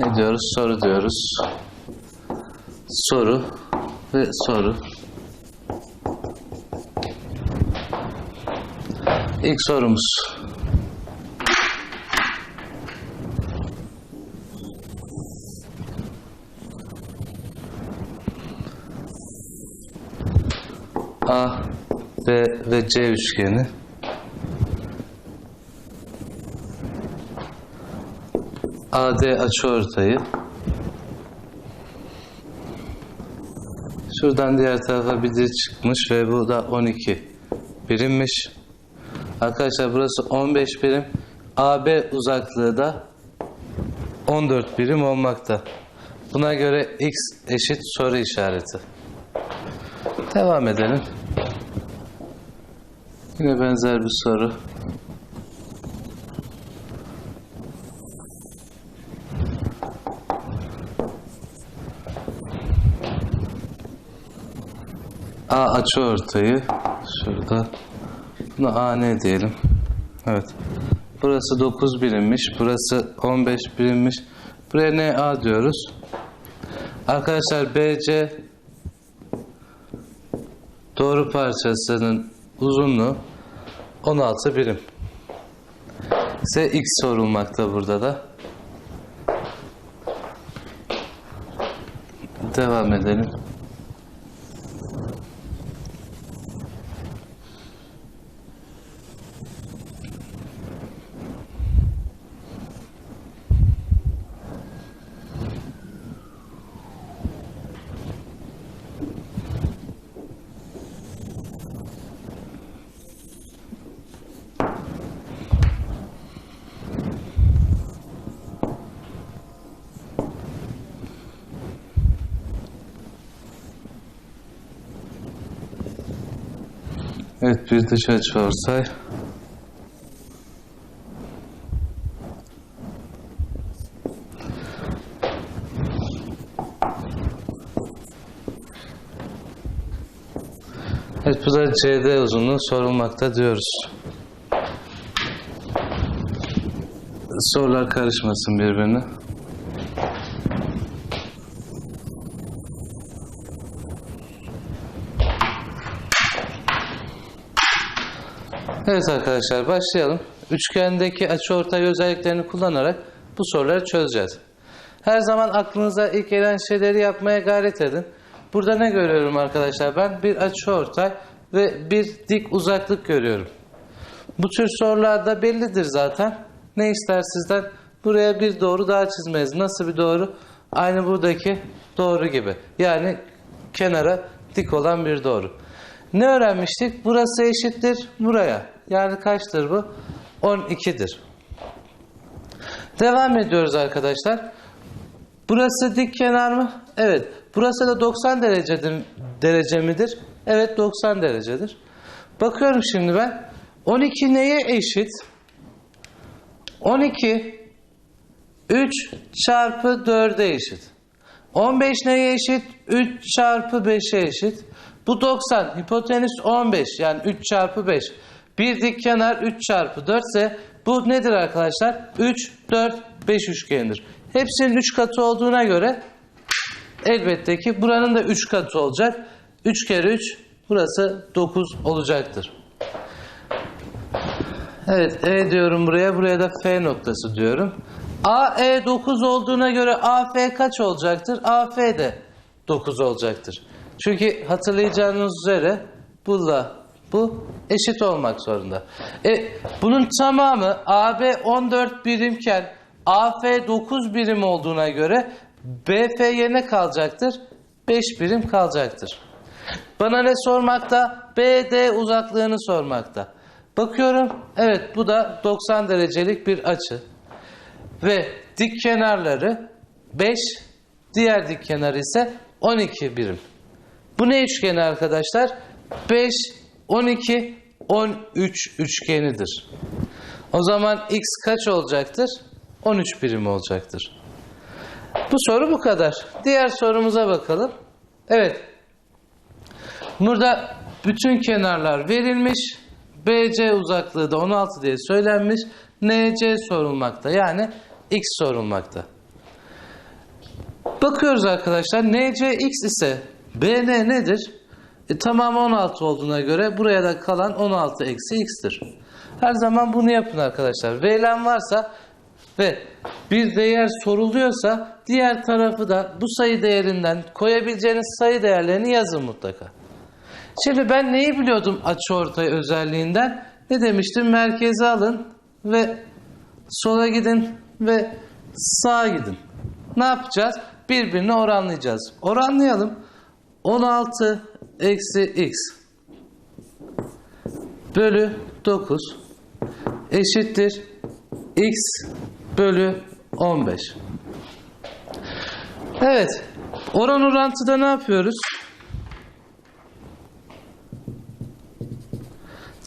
Ne diyoruz? Soru diyoruz. Soru ve soru. İlk sorumuz. A, B ve C üçgeni. AD açıortayı. Şuradan diğer tarafa bir dik çıkmış ve bu da 12 birimmiş. Arkadaşlar burası 15 birim. AB uzaklığı da 14 birim olmakta. Buna göre x eşit soru işareti. Devam edelim. Yine benzer bir soru. A açı ortayı şurada. Buna AN diyelim. Evet. Burası 9 birimmiş. Burası 15 birimmiş. Buraya NA diyoruz. Arkadaşlar BC doğru parçasının uzunluğu 16 birim. Size x sorulmakta burada da. Devam edelim. Evet bir dış açı olsay. Evet bu da CD uzunluğu sorulmakta diyoruz. Sorular karışmasın birbirine. Evet arkadaşlar başlayalım. Üçgendeki açıortay özelliklerini kullanarak bu soruları çözeceğiz. Her zaman aklınıza ilk gelen şeyleri yapmaya gayret edin. Burada ne görüyorum arkadaşlar? Ben bir açıortay ve bir dik uzaklık görüyorum. Bu tür sorularda bellidir zaten. Ne ister sizden? Buraya bir doğru daha çizmeyiz. Nasıl bir doğru? Aynı buradaki doğru gibi. Yani kenara dik olan bir doğru. Ne öğrenmiştik? Burası eşittir buraya. Yani kaçtır bu? 12'dir. Devam ediyoruz arkadaşlar. Burası dik kenar mı? Evet. Burası da 90 derecedir, derece midir? Evet 90 derecedir. Bakıyorum şimdi ben. 12 neye eşit? 12 3 çarpı 4'e eşit. 15 neye eşit? 3 çarpı 5'e eşit. Bu 90. Hipotenüs 15. Yani 3 çarpı 5. Bir dik kenar 3 çarpı 4 ise bu nedir arkadaşlar? 3, 4, 5 üçgenidir. Hepsinin 3 katı olduğuna göre elbette ki buranın da 3 katı olacak. 3 kere 3 burası 9 olacaktır. Evet E diyorum buraya. Buraya da F noktası diyorum. AE 9 olduğuna göre AF kaç olacaktır? AF de 9 olacaktır. Çünkü hatırlayacağınız üzere bununla bu eşit olmak zorunda. E, bunun tamamı AB 14 birimken AF 9 birim olduğuna göre BF'ye ne kalacaktır? 5 birim kalacaktır. Bana ne sormakta? BD uzaklığını sormakta. Bakıyorum. Evet bu da 90 derecelik bir açı. Ve dik kenarları 5, diğer dik kenarı ise 12 birim. Bu ne üçgeni arkadaşlar? 5, 12, 13 üçgenidir. O zaman x kaç olacaktır? 13 birim olacaktır. Bu soru bu kadar. Diğer sorumuza bakalım. Evet. Burada bütün kenarlar verilmiş. BC uzaklığı da 16 diye söylenmiş. NC sorulmakta. Yani x sorulmakta. Bakıyoruz arkadaşlar. NCX ise BN nedir? E, tamam 16 olduğuna göre buraya da kalan 16 eksi x'tir. Her zaman bunu yapın arkadaşlar. Verilen varsa ve bir değer soruluyorsa diğer tarafı da bu sayı değerinden koyabileceğiniz sayı değerlerini yazın mutlaka. Şimdi ben neyi biliyordum açıortay özelliğinden? Ne demiştim? Merkeze alın ve sola gidin ve sağa gidin. Ne yapacağız? Birbirine oranlayacağız. Oranlayalım. 16 eksi x bölü 9 eşittir x bölü 15. Evet. Oran orantıda ne yapıyoruz?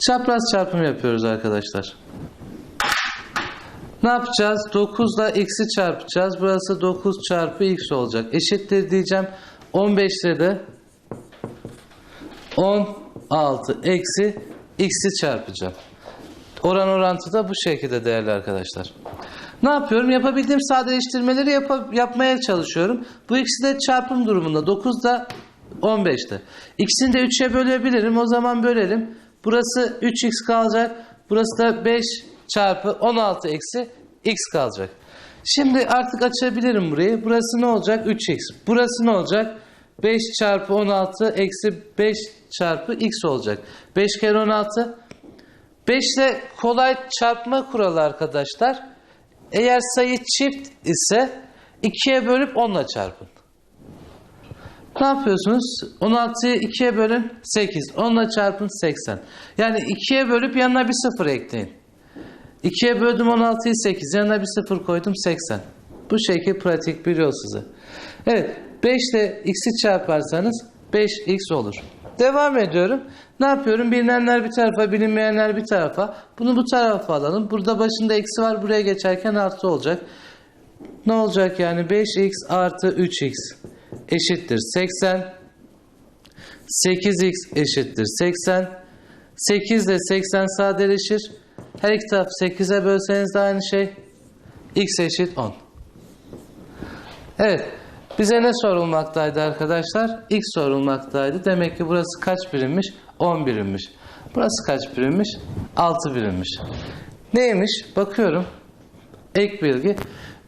Çapraz çarpım yapıyoruz arkadaşlar. Ne yapacağız? 9 ile x'i çarpacağız. Burası 9 çarpı x olacak. Eşittir diyeceğim. 15 ile de 16 eksi x'i çarpacağım. Oran orantı da bu şekilde değerli arkadaşlar. Ne yapıyorum? Yapabildiğim sadeleştirmeleri yapa- yapmaya çalışıyorum. Bu ikisi de çarpım durumunda. 9 da 15'te. İkisini de 3'e bölebilirim. O zaman bölelim. Burası 3x kalacak. Burası da 5 çarpı 16 eksi x kalacak. Şimdi artık açabilirim burayı. Burası ne olacak? 3x. Burası ne olacak? 5 çarpı 16 eksi 5 çarpı x olacak. 5 kere 16 5 ile kolay çarpma kuralı arkadaşlar. Eğer sayı çift ise 2'ye bölüp 10 ile çarpın. Ne yapıyorsunuz? 16'yı 2'ye bölün 8. 10 ile çarpın 80. Yani 2'ye bölüp yanına bir 0 ekleyin. 2'ye böldüm 16'yı 8. Yanına bir 0 koydum 80. Bu şekil pratik bir yol size. Evet 5 ile x'i çarparsanız 5x olur. Devam ediyorum. Ne yapıyorum? Bilinenler bir tarafa, bilinmeyenler bir tarafa. Bunu bu tarafa alalım. Burada başında eksi var. Buraya geçerken artı olacak. Ne olacak yani? 5x artı 3x eşittir 80. 8x eşittir 80. 8 ile 80 sadeleşir. Her iki taraf 8'e bölseniz de aynı şey. x eşit 10. Evet. Bize ne sorulmaktaydı arkadaşlar? X sorulmaktaydı. Demek ki burası kaç birimmiş? 10 birimmiş. Burası kaç birimmiş? 6 birimmiş. Neymiş? Bakıyorum. Ek bilgi.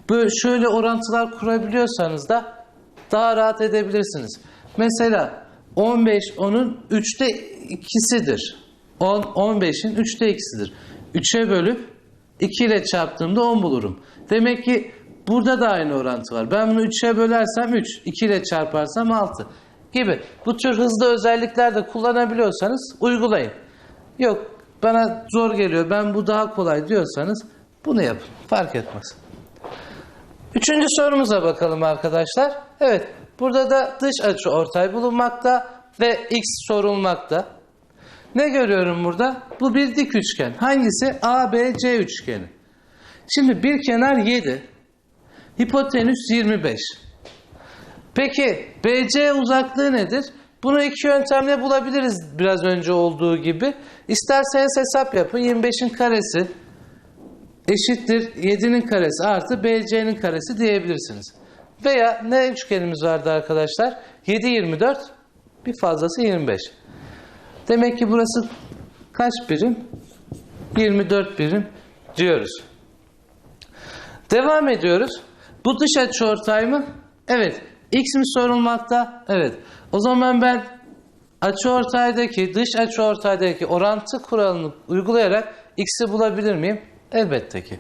Böyle şöyle orantılar kurabiliyorsanız da daha rahat edebilirsiniz. Mesela 15 onun 3'te ikisidir. 10 15'in 3'te ikisidir. 3'e bölüp 2 ile çarptığımda 10 bulurum. Demek ki burada da aynı orantı var. Ben bunu 3'e bölersem 3, 2 ile çarparsam 6 gibi. Bu tür hızlı özellikler de kullanabiliyorsanız uygulayın. Yok bana zor geliyor ben bu daha kolay diyorsanız bunu yapın. Fark etmez. Üçüncü sorumuza bakalım arkadaşlar. Evet, burada da dış açı ortay bulunmakta ve x sorulmakta. Ne görüyorum burada? Bu bir dik üçgen. Hangisi? ABC üçgeni. Şimdi bir kenar 7. Hipotenüs 25. Peki BC uzaklığı nedir? Bunu iki yöntemle bulabiliriz biraz önce olduğu gibi. İsterseniz hesap yapın. 25'in karesi eşittir 7'nin karesi artı BC'nin karesi diyebilirsiniz. Veya ne üçgenimiz vardı arkadaşlar? 7 24 bir fazlası 25. Demek ki burası kaç birim? 24 birim diyoruz. Devam ediyoruz. Bu dış açıortay mı? Evet. X mi sorulmakta? Evet. O zaman ben açıortaydaki, dış açıortaydaki orantı kuralını uygulayarak x'i bulabilir miyim? Elbette ki.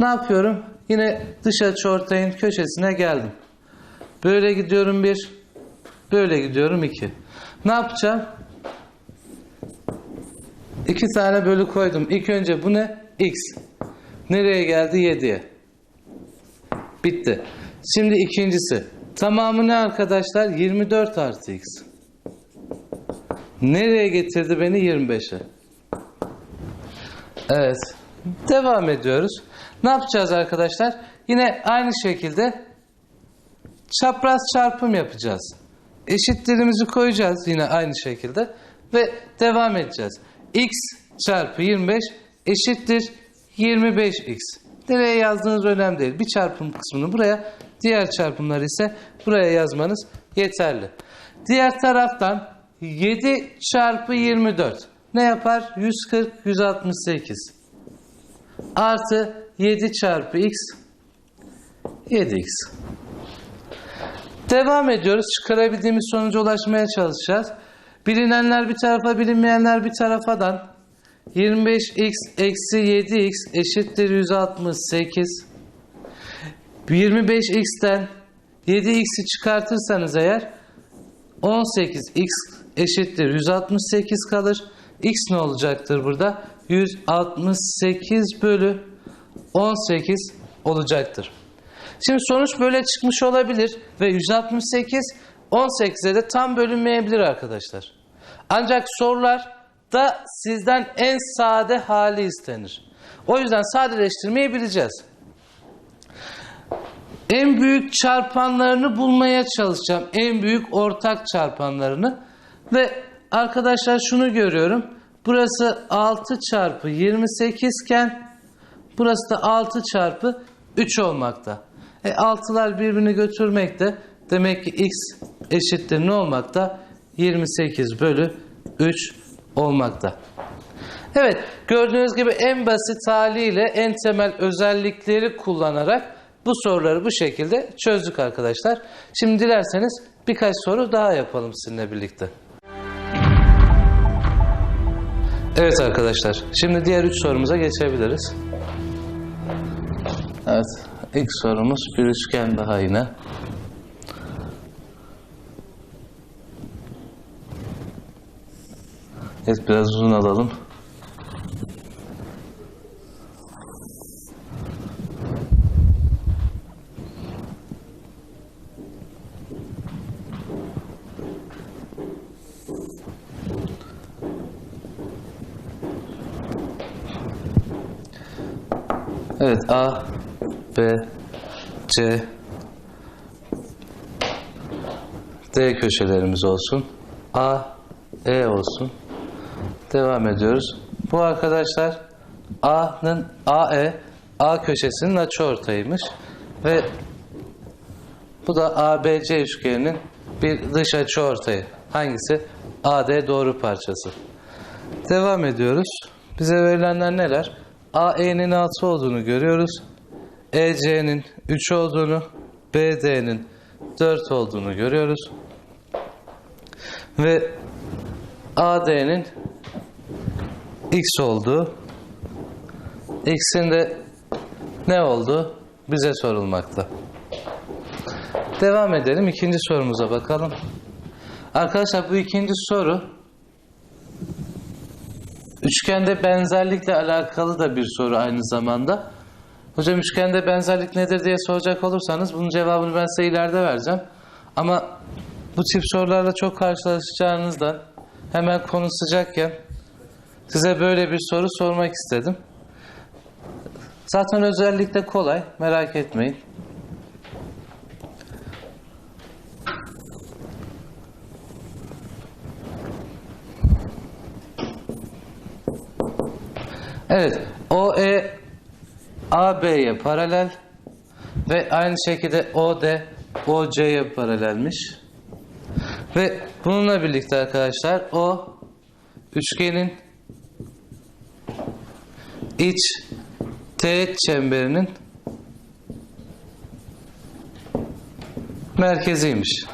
Ne yapıyorum? Yine dış açıortayın köşesine geldim. Böyle gidiyorum bir, böyle gidiyorum iki. Ne yapacağım? İki tane bölü koydum. İlk önce bu ne? X. Nereye geldi? 7'ye. Bitti. Şimdi ikincisi. Tamamı ne arkadaşlar? 24 artı x. Nereye getirdi beni? 25'e. Evet. Devam ediyoruz. Ne yapacağız arkadaşlar? Yine aynı şekilde çapraz çarpım yapacağız. Eşitlerimizi koyacağız yine aynı şekilde ve devam edeceğiz. x çarpı 25 eşittir 25x. Nereye yazdığınız önemli değil. Bir çarpım kısmını buraya, Diğer çarpımları ise buraya yazmanız yeterli. Diğer taraftan 7 çarpı 24 ne yapar? 140, 168. Artı 7 çarpı x 7x. Devam ediyoruz. Çıkarabildiğimiz sonuca ulaşmaya çalışacağız. Bilinenler bir tarafa, bilinmeyenler bir tarafadan 25x eksi 7x eşittir 168. 25x'ten 7x'i çıkartırsanız eğer 18x eşittir 168 kalır. x ne olacaktır burada? 168 bölü 18 olacaktır. Şimdi sonuç böyle çıkmış olabilir ve 168 18'e de tam bölünmeyebilir arkadaşlar. Ancak sorular da sizden en sade hali istenir. O yüzden sadeleştirmeyi bileceğiz. En büyük çarpanlarını bulmaya çalışacağım. En büyük ortak çarpanlarını. Ve arkadaşlar şunu görüyorum. Burası 6 çarpı 28 iken burası da 6 çarpı 3 olmakta. E 6'lar birbirini götürmekte. Demek ki x eşittir ne olmakta? 28 bölü 3 olmakta. Evet gördüğünüz gibi en basit haliyle en temel özellikleri kullanarak bu soruları bu şekilde çözdük arkadaşlar. Şimdi dilerseniz birkaç soru daha yapalım sizinle birlikte. Evet arkadaşlar şimdi diğer üç sorumuza geçebiliriz. Evet ilk sorumuz bir üçgen daha yine. Evet biraz uzun alalım. Evet A, B, C, D köşelerimiz olsun. A, E olsun. Devam ediyoruz. Bu arkadaşlar A'nın AE A köşesinin açıortayıymış ve bu da ABC üçgeninin bir dış açıortayı. Hangisi? AD doğru parçası. Devam ediyoruz. Bize verilenler neler? AE'nin 6 olduğunu görüyoruz. EC'nin 3 olduğunu, BD'nin 4 olduğunu görüyoruz. Ve AD'nin X olduğu, X'in de ne oldu? Bize sorulmakta. Devam edelim. ikinci sorumuza bakalım. Arkadaşlar bu ikinci soru üçgende benzerlikle alakalı da bir soru aynı zamanda. Hocam üçgende benzerlik nedir diye soracak olursanız bunun cevabını ben size ileride vereceğim. Ama bu tip sorularla çok karşılaşacağınızdan hemen konu sıcakken size böyle bir soru sormak istedim. Zaten özellikle kolay, merak etmeyin. Evet, OE AB'ye paralel ve aynı şekilde OD OC'ye paralelmiş. Ve bununla birlikte arkadaşlar o üçgenin iç teğet çemberinin merkeziymiş.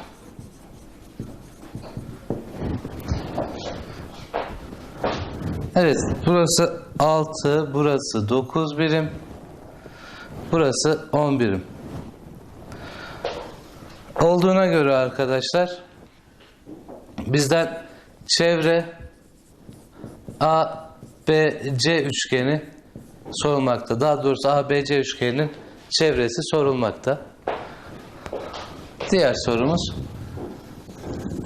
Evet, burası 6, burası 9 birim, burası 10 birim. Olduğuna göre arkadaşlar, bizden çevre A, B, C üçgeni sorulmakta. Daha doğrusu A, B, C üçgeninin çevresi sorulmakta. Diğer sorumuz.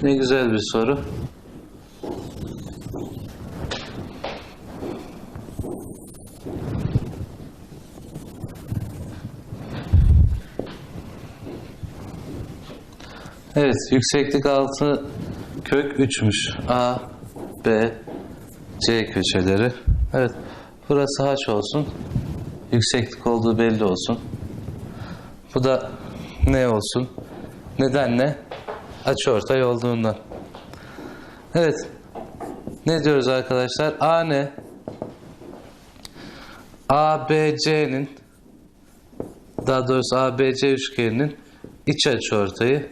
Ne güzel bir soru. Evet, yükseklik 6 kök 3'müş. A, B, C köşeleri. Evet, burası haç olsun. Yükseklik olduğu belli olsun. Bu da Ne olsun? Neden ne? Açıortay olduğundan. Evet. Ne diyoruz arkadaşlar? A ne? ABC'nin daha doğrusu ABC üçgeninin iç açıortayı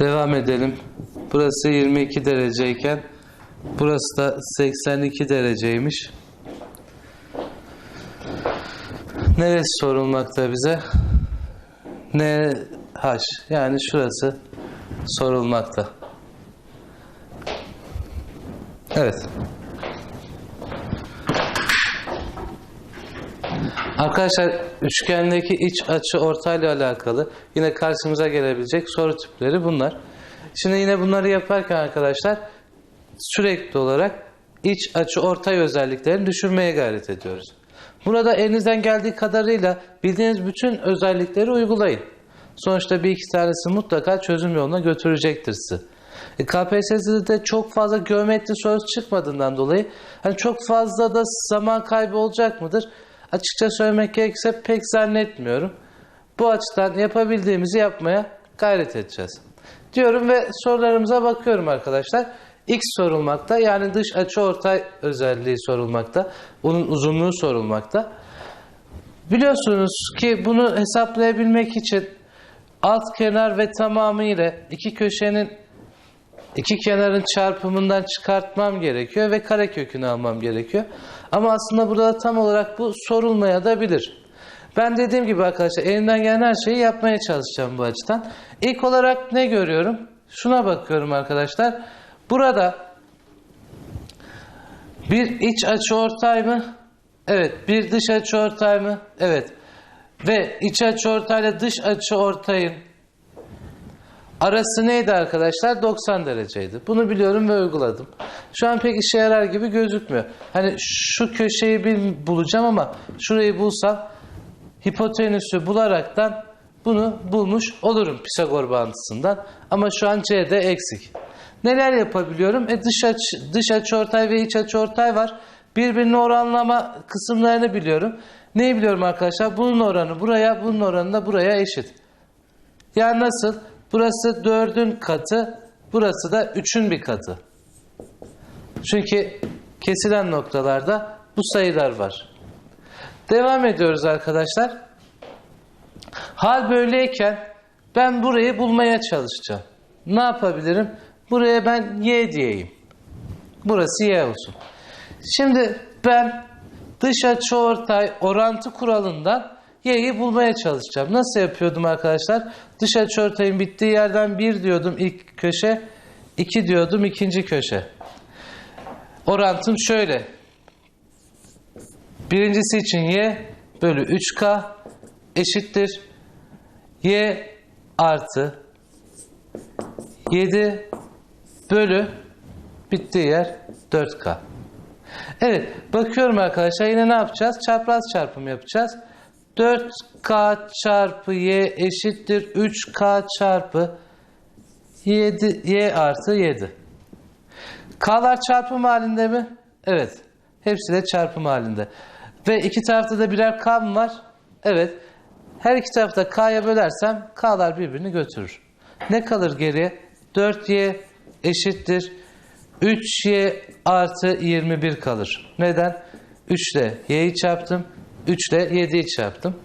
Devam edelim. Burası 22 dereceyken burası da 82 dereceymiş. Neresi sorulmakta bize? NH yani şurası sorulmakta. Evet. Arkadaşlar üçgendeki iç açı ortayla alakalı yine karşımıza gelebilecek soru tipleri bunlar. Şimdi yine bunları yaparken arkadaşlar sürekli olarak iç açı ortay özelliklerini düşürmeye gayret ediyoruz. Burada elinizden geldiği kadarıyla bildiğiniz bütün özellikleri uygulayın. Sonuçta bir iki tanesi mutlaka çözüm yoluna götürecektir sizi. E, KPSS'de çok fazla geometri sorusu çıkmadığından dolayı hani çok fazla da zaman kaybı olacak mıdır? Açıkça söylemek gerekirse pek zannetmiyorum. Bu açıdan yapabildiğimizi yapmaya gayret edeceğiz. Diyorum ve sorularımıza bakıyorum arkadaşlar. X sorulmakta yani dış açı ortay özelliği sorulmakta. Bunun uzunluğu sorulmakta. Biliyorsunuz ki bunu hesaplayabilmek için alt kenar ve tamamı ile iki köşenin iki kenarın çarpımından çıkartmam gerekiyor ve karekökünü almam gerekiyor. Ama aslında burada tam olarak bu sorulmaya da bilir. Ben dediğim gibi arkadaşlar elimden gelen her şeyi yapmaya çalışacağım bu açıdan. İlk olarak ne görüyorum? Şuna bakıyorum arkadaşlar. Burada bir iç açı ortay mı? Evet. Bir dış açı ortay mı? Evet. Ve iç açı ortayla dış açı ortayın arası neydi arkadaşlar? 90 dereceydi. Bunu biliyorum ve uyguladım. Şu an pek işe yarar gibi gözükmüyor. Hani şu köşeyi bir bulacağım ama şurayı bulsam hipotenüsü bularaktan bunu bulmuş olurum Pisagor bağıntısından. Ama şu an C'de eksik. Neler yapabiliyorum? E dış açı, dış açıortay ve iç açıortay var. Birbirini oranlama kısımlarını biliyorum. Neyi biliyorum arkadaşlar? Bunun oranı buraya, bunun oranı da buraya eşit. Yani nasıl? Burası 4'ün katı, burası da 3'ün bir katı. Çünkü kesilen noktalarda bu sayılar var. Devam ediyoruz arkadaşlar. Hal böyleyken ben burayı bulmaya çalışacağım. Ne yapabilirim? Buraya ben y diyeyim. Burası y olsun. Şimdi ben dış açı ortay orantı kuralından y'yi bulmaya çalışacağım. Nasıl yapıyordum arkadaşlar? Dış açı ortayın bittiği yerden 1 diyordum ilk köşe, 2 diyordum ikinci köşe. Orantım şöyle. Birincisi için y bölü 3k eşittir y artı 7 bölü bittiği yer 4k. Evet bakıyorum arkadaşlar yine ne yapacağız? Çapraz çarpım yapacağız. 4k çarpı y eşittir 3k çarpı 7, y artı 7. K'lar çarpım halinde mi? Evet. Hepsi de çarpım halinde. Ve iki tarafta da birer k mı var? Evet. Her iki tarafta k'ya bölersem k'lar birbirini götürür. Ne kalır geriye? 4y eşittir 3y artı 21 kalır. Neden? 3 ile y'yi çarptım. 3 ile 7'yi çarptım.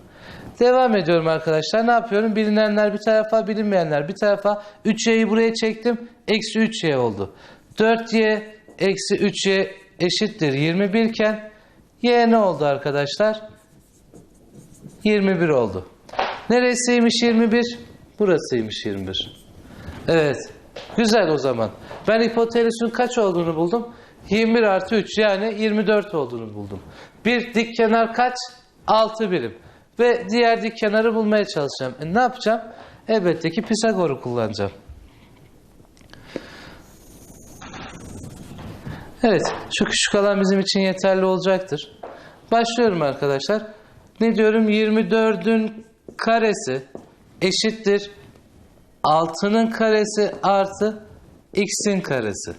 Devam ediyorum arkadaşlar. Ne yapıyorum? Bilinenler bir tarafa, bilinmeyenler bir tarafa. 3y'yi buraya çektim. Eksi 3y oldu. 4y eksi 3y eşittir 21 iken y ne oldu arkadaşlar? 21 oldu. Neresiymiş 21? Burasıymış 21. Evet. Güzel o zaman. Ben hipotenüsün kaç olduğunu buldum. 21 artı 3 yani 24 olduğunu buldum. Bir dik kenar kaç? 6 birim. Ve diğer dik kenarı bulmaya çalışacağım. E ne yapacağım? Elbette ki Pisagor'u kullanacağım. Evet. Şu küçük alan bizim için yeterli olacaktır. Başlıyorum arkadaşlar. Ne diyorum? 24'ün karesi eşittir 6'nın karesi artı x'in karesi.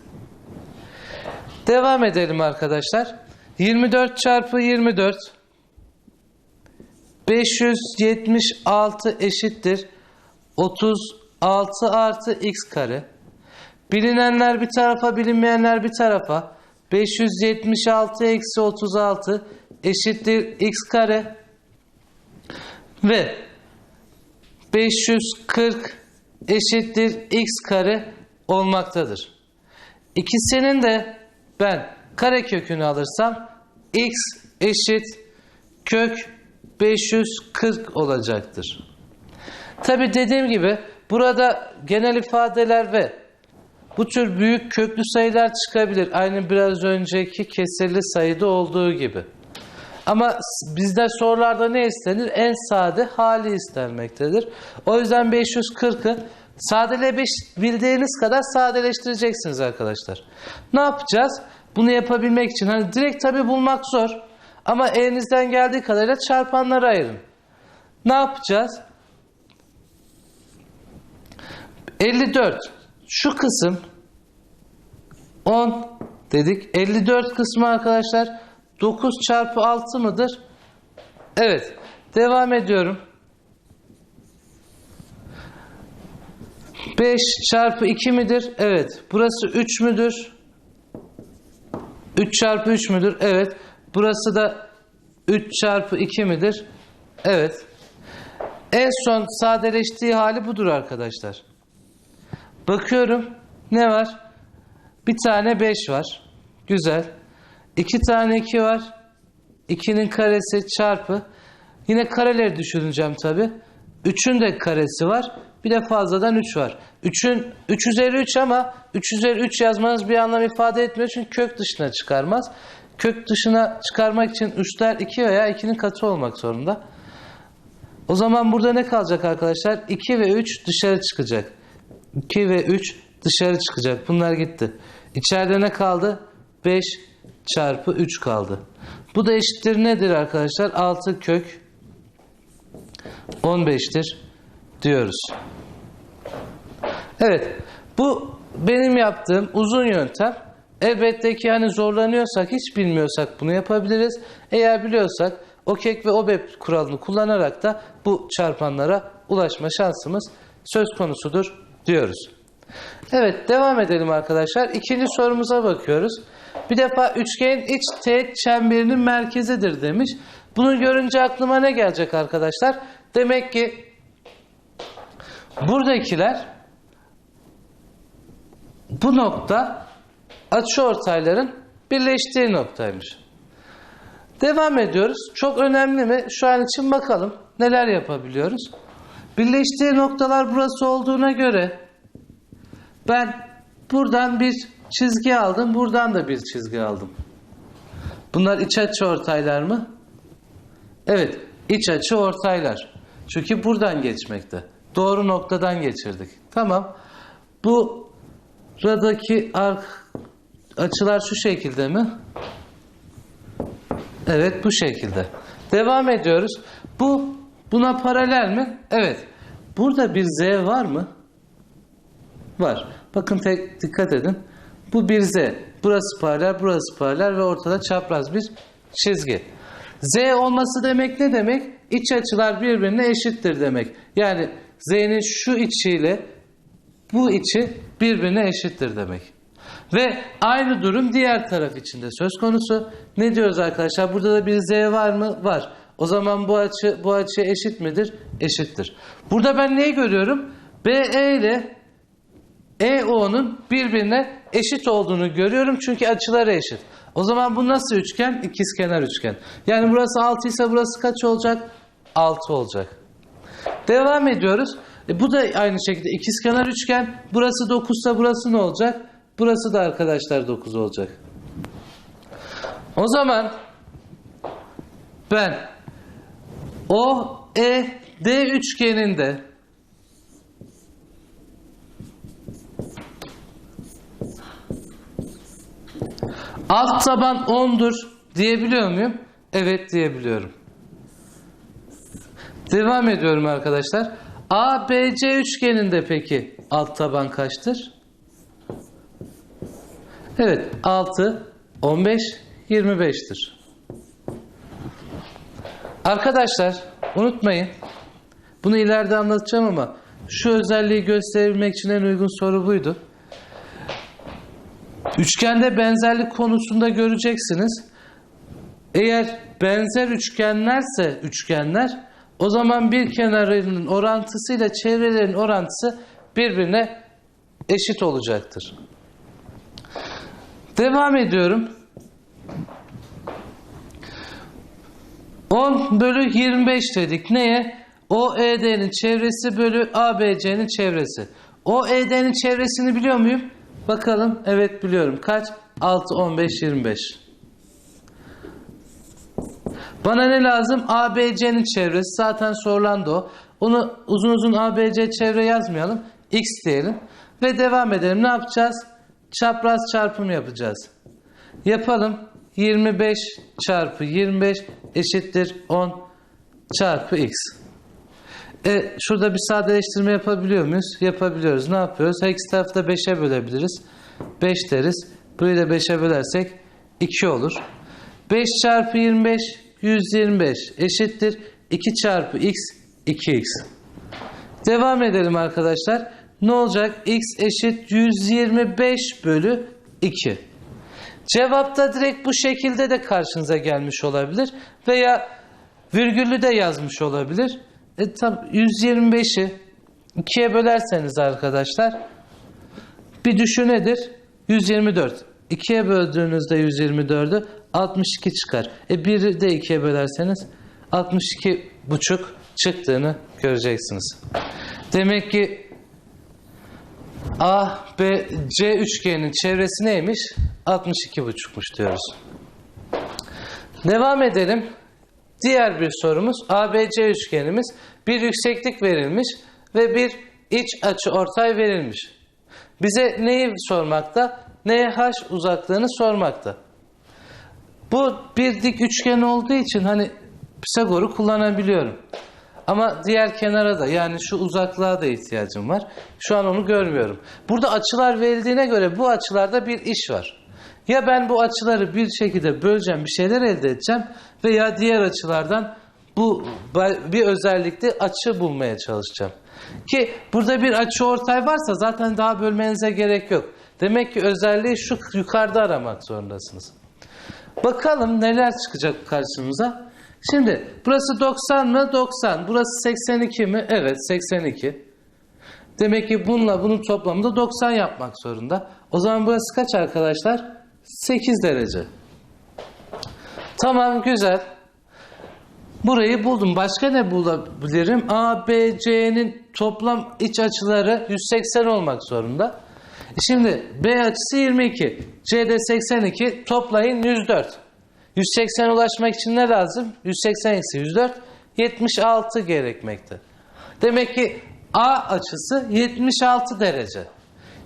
Devam edelim arkadaşlar. 24 çarpı 24 576 eşittir 36 artı x kare. Bilinenler bir tarafa, bilinmeyenler bir tarafa. 576 eksi 36 eşittir x kare. Ve 540 eşittir x kare olmaktadır. İkisinin de ben kare kökünü alırsam x eşit kök 540 olacaktır. Tabi dediğim gibi burada genel ifadeler ve bu tür büyük köklü sayılar çıkabilir. Aynı biraz önceki kesirli sayıda olduğu gibi. Ama bizde sorularda ne istenir? En sade hali istenmektedir. O yüzden 540'ı sadeleşebildiğiniz kadar sadeleştireceksiniz arkadaşlar. Ne yapacağız? Bunu yapabilmek için hani direkt tabi bulmak zor. Ama elinizden geldiği kadarıyla çarpanlara ayırın. Ne yapacağız? 54. Şu kısım 10 dedik. 54 kısmı arkadaşlar 9 çarpı 6 mıdır? Evet. Devam ediyorum. 5 çarpı 2 midir? Evet. Burası 3 müdür? 3 çarpı 3 müdür? Evet. Burası da 3 çarpı 2 midir? Evet. En son sadeleştiği hali budur arkadaşlar. Bakıyorum. Ne var? Bir tane 5 var. Güzel. İki tane 2 var. 2'nin karesi çarpı. Yine kareleri düşüneceğim tabi. 3'ün de karesi var. Bir de fazladan 3 var. 3'ün 3 üzeri 3 ama 3 üzeri 3 yazmanız bir anlam ifade etmiyor. Çünkü kök dışına çıkarmaz. Kök dışına çıkarmak için 3'ler 2 veya 2'nin katı olmak zorunda. O zaman burada ne kalacak arkadaşlar? 2 ve 3 dışarı çıkacak. 2 ve 3 dışarı çıkacak. Bunlar gitti. İçeride ne kaldı? 5 çarpı 3 kaldı. Bu da eşittir nedir arkadaşlar? 6 kök 15'tir diyoruz. Evet. Bu benim yaptığım uzun yöntem. Elbette ki hani zorlanıyorsak, hiç bilmiyorsak bunu yapabiliriz. Eğer biliyorsak o kek ve OBEP kuralını kullanarak da bu çarpanlara ulaşma şansımız söz konusudur diyoruz. Evet devam edelim arkadaşlar. İkinci sorumuza bakıyoruz. Bir defa üçgenin iç teğet çemberinin merkezidir demiş. Bunu görünce aklıma ne gelecek arkadaşlar? Demek ki buradakiler bu nokta açıortayların birleştiği noktaymış. Devam ediyoruz. Çok önemli mi? Şu an için bakalım neler yapabiliyoruz. Birleştiği noktalar burası olduğuna göre ben buradan bir çizgi aldım, buradan da bir çizgi aldım. Bunlar iç açı ortaylar mı? Evet, iç açı ortaylar. Çünkü buradan geçmekte. Doğru noktadan geçirdik. Tamam. Bu radaki ark açılar şu şekilde mi? Evet, bu şekilde. Devam ediyoruz. Bu buna paralel mi? Evet. Burada bir Z var mı? Var. Bakın tek dikkat edin. Bu bir Z. Burası paralel, burası paralel ve ortada çapraz bir çizgi. Z olması demek ne demek? İç açılar birbirine eşittir demek. Yani Z'nin şu içiyle bu içi birbirine eşittir demek. Ve aynı durum diğer taraf içinde söz konusu. Ne diyoruz arkadaşlar? Burada da bir Z var mı? Var. O zaman bu açı bu açı eşit midir? Eşittir. Burada ben neyi görüyorum? BE ile EO'nun birbirine eşit olduğunu görüyorum çünkü açıları eşit. O zaman bu nasıl üçgen? İkizkenar üçgen. Yani burası 6 ise burası kaç olacak? 6 olacak. Devam ediyoruz. E, bu da aynı şekilde ikizkenar üçgen. Burası 9 ise burası ne olacak? Burası da arkadaşlar 9 olacak. O zaman ben o E D üçgeninde alt taban 10'dur diyebiliyor muyum? Evet diyebiliyorum. Devam ediyorum arkadaşlar. ABC üçgeninde peki alt taban kaçtır? Evet 6, 15, 25'tir. Arkadaşlar unutmayın. Bunu ileride anlatacağım ama şu özelliği gösterebilmek için en uygun soru buydu. Üçgende benzerlik konusunda göreceksiniz. Eğer benzer üçgenlerse üçgenler o zaman bir kenarının orantısıyla çevrelerin orantısı birbirine eşit olacaktır. Devam ediyorum. 10 bölü 25 dedik. Neye? OED'nin çevresi bölü ABC'nin çevresi. OED'nin çevresini biliyor muyum? Bakalım. Evet biliyorum. Kaç? 6, 15, 25. Bana ne lazım? ABC'nin çevresi. Zaten sorulan da o. Onu uzun uzun ABC çevre yazmayalım. X diyelim. Ve devam edelim. Ne yapacağız? Çapraz çarpım yapacağız. Yapalım. 25 çarpı 25 eşittir 10 çarpı x. E, şurada bir sadeleştirme yapabiliyor muyuz? Yapabiliyoruz. Ne yapıyoruz? Her iki tarafı da 5'e bölebiliriz. 5 deriz. Burayı da 5'e bölersek 2 olur. 5 çarpı 25 125 eşittir 2 çarpı x 2x. Devam edelim arkadaşlar. Ne olacak? x eşit 125 bölü 2. Cevapta direkt bu şekilde de karşınıza gelmiş olabilir. Veya virgüllü de yazmış olabilir. E tabi 125'i 2'ye bölerseniz arkadaşlar bir düşü nedir? 124. 2'ye böldüğünüzde 124'ü 62 çıkar. E 1'i de 2'ye bölerseniz 62 buçuk çıktığını göreceksiniz. Demek ki A, B, C üçgeninin çevresi neymiş? 62 buçukmuş diyoruz. Devam edelim. Diğer bir sorumuz ABC üçgenimiz bir yükseklik verilmiş ve bir iç açı ortay verilmiş. Bize neyi sormakta? NH uzaklığını sormakta. Bu bir dik üçgen olduğu için hani Pisagor'u kullanabiliyorum. Ama diğer kenara da yani şu uzaklığa da ihtiyacım var. Şu an onu görmüyorum. Burada açılar verildiğine göre bu açılarda bir iş var. Ya ben bu açıları bir şekilde böleceğim, bir şeyler elde edeceğim veya diğer açılardan bu bir özellikle açı bulmaya çalışacağım. Ki burada bir açı ortay varsa zaten daha bölmenize gerek yok. Demek ki özelliği şu yukarıda aramak zorundasınız. Bakalım neler çıkacak karşımıza. Şimdi burası 90 mı? 90. Burası 82 mi? Evet 82. Demek ki bununla bunun toplamında 90 yapmak zorunda. O zaman burası kaç arkadaşlar? 8 derece. Tamam güzel. Burayı buldum. Başka ne bulabilirim? A, B, C'nin toplam iç açıları 180 olmak zorunda. Şimdi B açısı 22. C'de 82. Toplayın 104. 180 ulaşmak için ne lazım? 180 eksi 104. 76 gerekmekte. Demek ki A açısı 76 derece.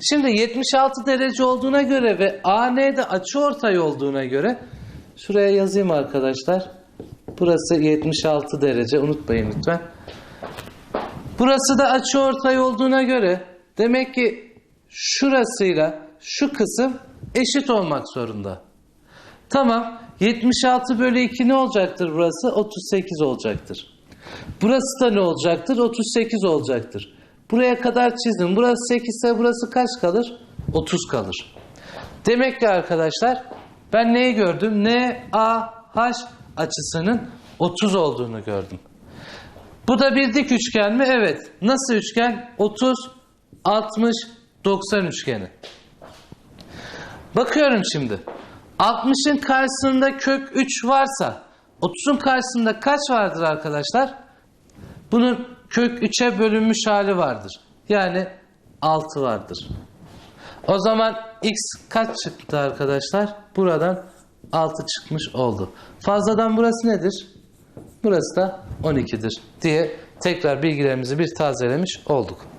Şimdi 76 derece olduğuna göre ve AN'de açı ortay olduğuna göre şuraya yazayım arkadaşlar. Burası 76 derece unutmayın lütfen. Burası da açı ortay olduğuna göre demek ki şurasıyla şu kısım eşit olmak zorunda. Tamam 76 bölü 2 ne olacaktır burası? 38 olacaktır. Burası da ne olacaktır? 38 olacaktır. Buraya kadar çizdim. Burası 8 ise burası kaç kalır? 30 kalır. Demek ki arkadaşlar ben neyi gördüm? N, A, H açısının 30 olduğunu gördüm. Bu da bir dik üçgen mi? Evet. Nasıl üçgen? 30, 60, 90 üçgeni. Bakıyorum şimdi. 60'ın karşısında kök 3 varsa 30'un karşısında kaç vardır arkadaşlar? Bunun kök 3'e bölünmüş hali vardır. Yani 6 vardır. O zaman x kaç çıktı arkadaşlar? Buradan 6 çıkmış oldu. Fazladan burası nedir? Burası da 12'dir diye tekrar bilgilerimizi bir tazelemiş olduk.